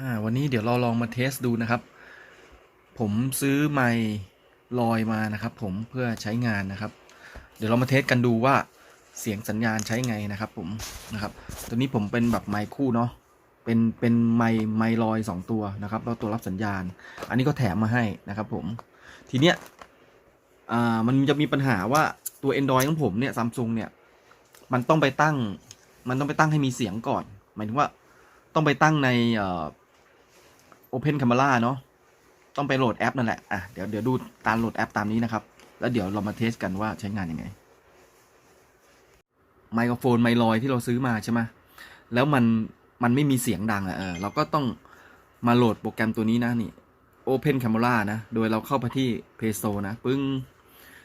อ่าวันนี้เดี๋ยวเราลองมาเทสดูนะครับ ผมซื้อไมค์ลอยมานะครับ ผมเพื่อใช้งานนะครับ เดี๋ยวเรามาเทสกันดูว่าเสียงสัญญาณใช้ไงนะครับ ผมนะครับ ตัวนี้ผมเป็นแบบไมค์คู่เนาะเป็นเป็นไมค์ไมค์ลอยสองตัวนะครับแล้วตัวรับสัญญาณ อันนี้ก็แถมมาให้นะครับ ผมทีเนี้ยอ่ามันจะมีปัญหาว่าตัว Android ของผมเนี่ยซัมซุงเนี่ยมันต้องไปตั้ง มันต้องไปตั้งให้มีเสียงก่อน หมายถึงว่าต้องไปตั้งในเอ่อ Open Camera เนาะต้องไปโหลดแอปนั่นแหละอะเดี๋ยวเดี๋ยวดูตามโหลดแอปตามนี้นะครับ แล้วเดี๋ยวเรามาเทสกันว่าใช้งานยังไงไมโครโฟนไมลอยที่เราซื้อมาใช่ไหมแล้วมันมันไม่มีเสียงดังอะ่ะเออเราก็ต้องมาโหลดโปรแกรมตัวนี้นะนี่ Open Camera นะ โดยเราเข้าไปที่ Play Store นะ ปึ้ง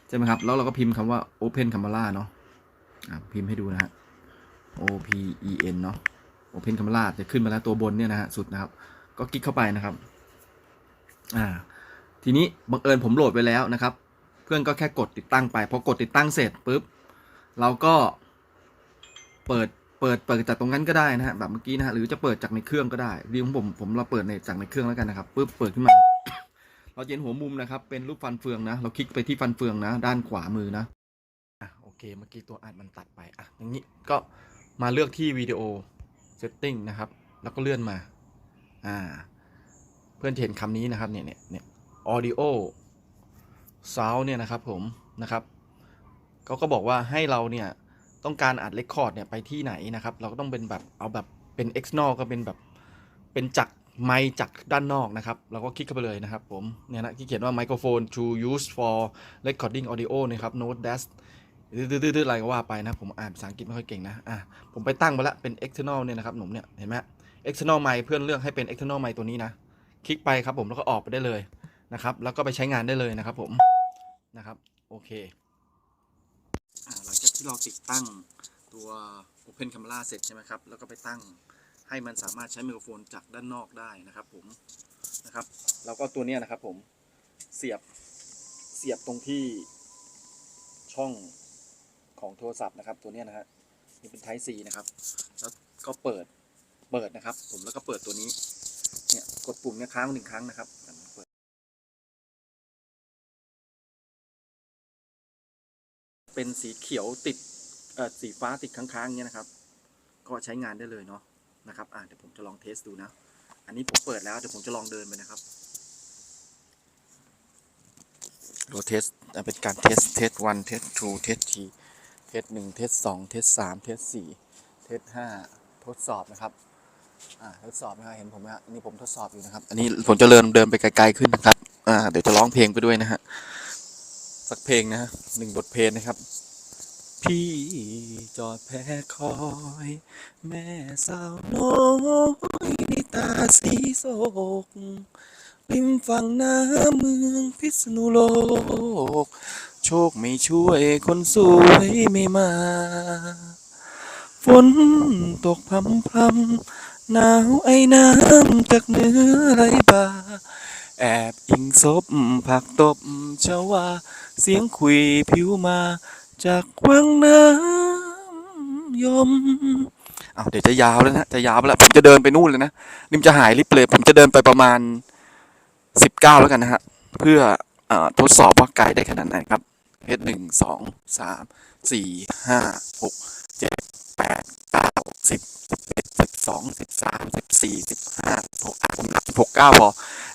ใช่ไหมครับ แล้วเราก็พิมพ์คำว่า Open Camera เนาะอะพิมพ์ให้ดูนะฮะ O P E N เนาะ Open Camera จะขึ้นมาแล้วตัวบนเนี่ยนะฮะ สุดนะครับ ก็คลิกเข้าไปนะครับ อ่า ทีนี้บังเอิญผมโหลดไปแล้วนะครับ เพื่อนก็แค่กดติดตั้งไปพอกดติดตั้งเสร็จปุ๊บเราก็เปิดเปิดเปิดจากตรงนั้นก็ได้นะฮะแบบเมื่อกี้นะฮะหรือจะเปิดจากในเครื่องก็ได้ดีของผมผมเราเปิดในจากในเครื่องแล้วกันนะครับปุ๊บเปิดขึ้นมา เราเห็นหัวมุมนะครับ เป็นรูปฟันเฟืองนะ เราคลิกไปที่ฟันเฟืองนะ ด้านขวามือนะอะโอเค เมื่อกี้ตัวอัดมันตัดไปอะอย่างนี้ก็มาเลือกที่วิดีโอ setting นะครับ แล้วก็เลื่อนมา อ่า เพื่อนเห็นคำนี้นะครับเนี่ยเนี่ยเนี่ย audio sound เนี่ยนะครับผมนะครับเขาก็บอกว่าให้เราเนี่ยต้องการอัดเรคคอร์ดเนี่ยไปที่ไหนนะครับ เราก็ต้องเป็นแบบเอาแบบเป็น external ก็เป็นแบบเป็นจักรไมจากด้านนอกนะครับ เราก็คลิกเข้าไปเลยนะครับผมเนี่ยนะที่เขียนว่า microphone to use for recording audio นะครับ note dash ดื้อๆอะไรก็ว่าไปนะ ผมอ่านภาษาอังกฤษไม่ค่อยเก่งนะ อะ ผมไปตั้งมาแล้วเป็น external เนี่ยนะครับผมเนี่ย เห็นไหม external mic เพื่อนเลือกให้เป็น external mic ตัวนี้นะ คลิกไปครับผมแล้วก็ออกไปได้เลยนะครับ แล้วก็ไปใช้งานได้เลยนะครับผมนะครับ โอเคหลังจากที่เราติดตั้งตัว Open Camera เสร็จใช่ไหมครับ แล้วก็ไปตั้งให้มันสามารถใช้ไมโครโฟนจากด้านนอกได้นะครับผมนะครับ แล้วก็ตัวนี้นะครับผมเสียบเสียบตรงที่ช่องของโทรศัพท์นะครับ ตัวนี้นะฮะนี่เป็น Type C นะครับ แล้วก็เปิด เปิดนะครับ ผมแล้วก็เปิดตัวนี้ เนี่ยกดปุ่มเนี่ยค้างหนึ่งครั้งนะครับเปิดเป็นสีเขียวติดเอ่อสีฟ้าติดค้างๆเงี้ยนะครับ ก็ใช้งานได้เลยเนาะนะครับอ่าเดี๋ยวผมจะลองเทสดูนะ อันนี้ผมเปิดแล้วเดี๋ยวผมจะลองเดินไปนะครับเราเทสเป็นการเทสเทสวันเทสทูเทสทีเทสหนึ่งเทสสองเทสสามเทสสี่เทสห้าทดสอบนะครับ อ่าทดสอบนะครับเห็นผมไหมฮะอันนี้ผมทดสอบอยู่นะครับ อันนี้ผมจะเดินเดินไปไกลๆขึ้นนะครับ อ่า เดี๋ยวจะร้องเพลงไปด้วยนะฮะ สักเพลงนะฮะหนึ่งบทเพลงนะครับ พี่จอดแพ้คอย แม่สาวน้อยตาสีโศกริมฝั่งน้ำเมืองพิษณุโลก โชคไม่ช่วยคนสวยไม่มา ฝนตกพรำพรำ หนาวไอ้น้ำจากเนื้อไรบ่าแอบอิงศพผักตบชาวา เสียงคุยผิวมาจากวังน้ำยมเอาเดี๋ยวจะยาวแล้วนะจะยาวไปแล้วผมจะเดินไปนู่นเลยนะนิมจะหายลิบเลยผมจะเดินไปประมาณสิบเก้าแล้วกันนะฮะเพื่อออทดสอบว่าไกลได้ขนาดไหนครับเพชรหนึ่งสองสามสี่ห้าหกเจ็ดแปดเก้าสิบ สิบสิบสองสิบสามสิบสี่สิบห้าหกผมนับสิบหกเก้าพอ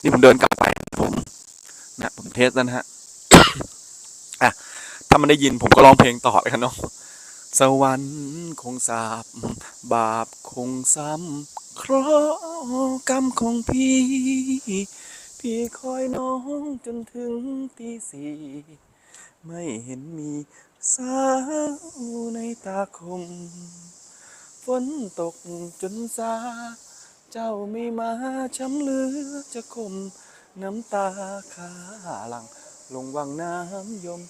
นี่ผมเดินกลับไปผมนะผมเทสแล้วนะฮะอะถ้ามันได้ยินผมก็ร้องเพลงต่อเลยกันเนาะสวรรค์คงสาบบาปคงซ้ำเคราะห์กรรมของพี่ พี่คอยน้องจนถึงตีสี่ไม่เห็นมีสาวในตาคม ฝนตกจนซา เจ้าไม่มาช้ำเหลือจะคมน้ำตาขาหลัง ลงวังน้ำยม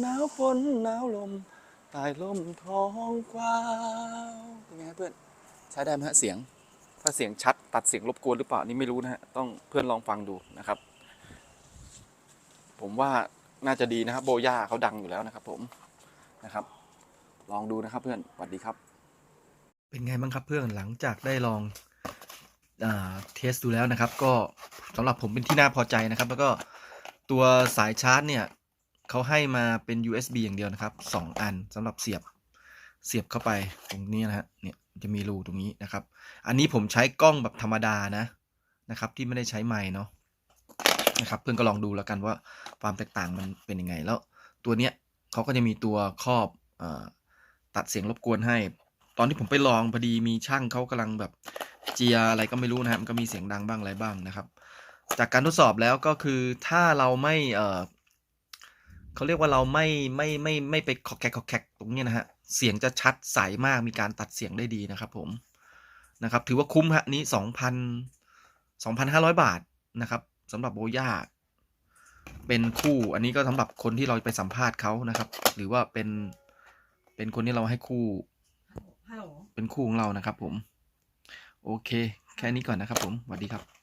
หนาวฝนหนาวลม ตายลมท้องกว้าวเป็นไงฮะเพื่อน ใช้ได้ไหมฮะเสียง ถ้าเสียงชัดตัดเสียงรบกวนหรือเปล่านี่ไม่รู้นะฮะ ต้องเพื่อนลองฟังดูนะครับ ผมว่าน่าจะดีนะครับ โบย่าเขาดังอยู่แล้วนะครับ ผมนะครับ ลองดูนะครับเพื่อนสวัสดีครับ เป็นไงบ้างครับเพื่อนหลังจากได้ลองเทสดูแล้วนะครับ ก็สำหรับผมเป็นที่น่าพอใจนะครับ แล้วก็ตัวสายชาร์จเนี่ยเขาให้มาเป็น USB อย่างเดียวนะครับสองอันสำหรับเสียบเสียบเข้าไปตรงนี้นะฮะเนี่ยจะมีรูตรงนี้นะครับ อันนี้ผมใช้กล้องแบบธรรมดานะนะครับ ที่ไม่ได้ใช้ไมค์เนาะนะครับเพื่อนก็ลองดูแล้วกันว่าความแตกต่างมันเป็นยังไงแล้ว ตัวเนี้ยเขาก็จะมีตัวครอบอตัดเสียงรบกวนให้ อนที่ผมไปลองพอดีมีช่างเขากำลังแบบเจียอะไรก็ไม่รู้นะฮะมันก็มีเสียงดังบ้างอะไรบ้างนะครับ จากการทดสอบแล้วก็คือถ้าเราไม่เออเขาเรียกว่าเราไม่ไม่ไม่ไม่ไปขอกแคกขอกแคกตรงนี้นะฮะเสียงจะชัดใสมากมีการตัดเสียงได้ดีนะครับผมนะครับถือว่าคุ้มฮะนี้สองพันสองพันห้าร้อยบาทนะครับสำหรับโบย่าเป็นคู่อันนี้ก็สำหรับคนที่เราไปสัมภาษณ์เขานะครับ หรือว่าเป็นเป็นคนที่เราให้คู่ เป็นคู่ของเรานะครับผม โอเค แค่นี้ก่อนนะครับผมสวัสดีครับ